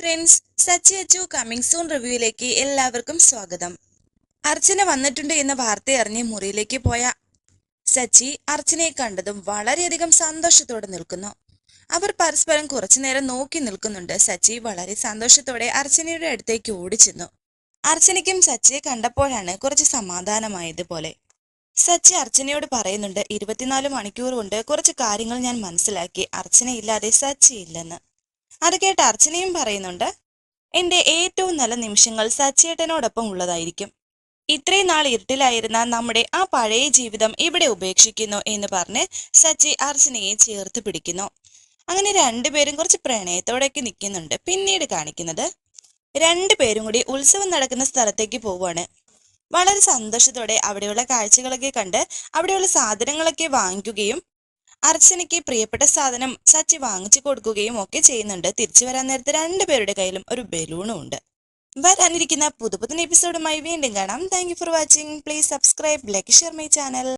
Friends Sachi Achu coming soon റിവ്യൂയിലേക്ക് എല്ലാവർക്കും സ്വാഗതം. അർച്ചന വന്നിട്ടുണ്ട് എന്ന വാർത്ത അറിഞ്ഞ് മുറിയിലേക്ക് പോയ സച്ചി അർച്ചനയെ കണ്ടതും വളരെയധികം സന്തോഷത്തോടെ നിൽക്കുന്നു. അവർ പരസ്പരം കുറച്ചു നേരം നോക്കി നിൽക്കുന്നുണ്ട്. സച്ചി വളരെ സന്തോഷത്തോടെ അർച്ചനയുടെ അടുത്തേക്ക് ഓടിച്ചെന്നു. അർച്ചനയ്ക്കും സച്ചിയെ കണ്ടപ്പോഴാണ് കുറച്ച് സമാധാനമായതുപോലെ. സച്ചി അർച്ചനയോട് പറയുന്നുണ്ട് ഇരുപത്തിനാല് മണിക്കൂർ കൊണ്ട് കുറച്ച് കാര്യങ്ങൾ ഞാൻ മനസ്സിലാക്കി. അർച്ചനയില്ലാതെ സച്ചി ഇല്ലെന്ന്. അത് കേട്ട് അർച്ചനയും പറയുന്നുണ്ട് എന്റെ ഏറ്റവും നല്ല നിമിഷങ്ങൾ സച്ചേട്ടനോടൊപ്പം ഉള്ളതായിരിക്കും. ഇത്രയും നാൾ ഇരുട്ടിലായിരുന്ന നമ്മുടെ ആ പഴയ ജീവിതം ഇവിടെ ഉപേക്ഷിക്കുന്നു എന്ന് പറഞ്ഞ് സച്ചി അർച്ചനയെ ചേർത്ത് പിടിക്കുന്നു. അങ്ങനെ രണ്ടുപേരും കുറച്ച് പ്രണയത്തോടെയൊക്കെ നിൽക്കുന്നുണ്ട്. പിന്നീട് കാണിക്കുന്നത് രണ്ടുപേരും കൂടി ഉത്സവം നടക്കുന്ന സ്ഥലത്തേക്ക് പോവുകയാണ്. വളരെ സന്തോഷത്തോടെ അവിടെയുള്ള കാഴ്ചകളൊക്കെ കണ്ട് അവിടെയുള്ള സാധനങ്ങളൊക്കെ വാങ്ങിക്കുകയും അർച്ചനയ്ക്ക് പ്രിയപ്പെട്ട സാധനം സച്ചി വാങ്ങിച്ചു കൊടുക്കുകയും ഒക്കെ ചെയ്യുന്നുണ്ട്. തിരിച്ചു വരാൻ നേരത്തെ രണ്ടുപേരുടെ കയ്യിലും ഒരു ബലൂണും ഉണ്ട്. വരാനിരിക്കുന്ന പുതുപുത്തൻ എപ്പിസോഡുമായി വീണ്ടും കാണാം. Thank for watching please subscribe like share my channel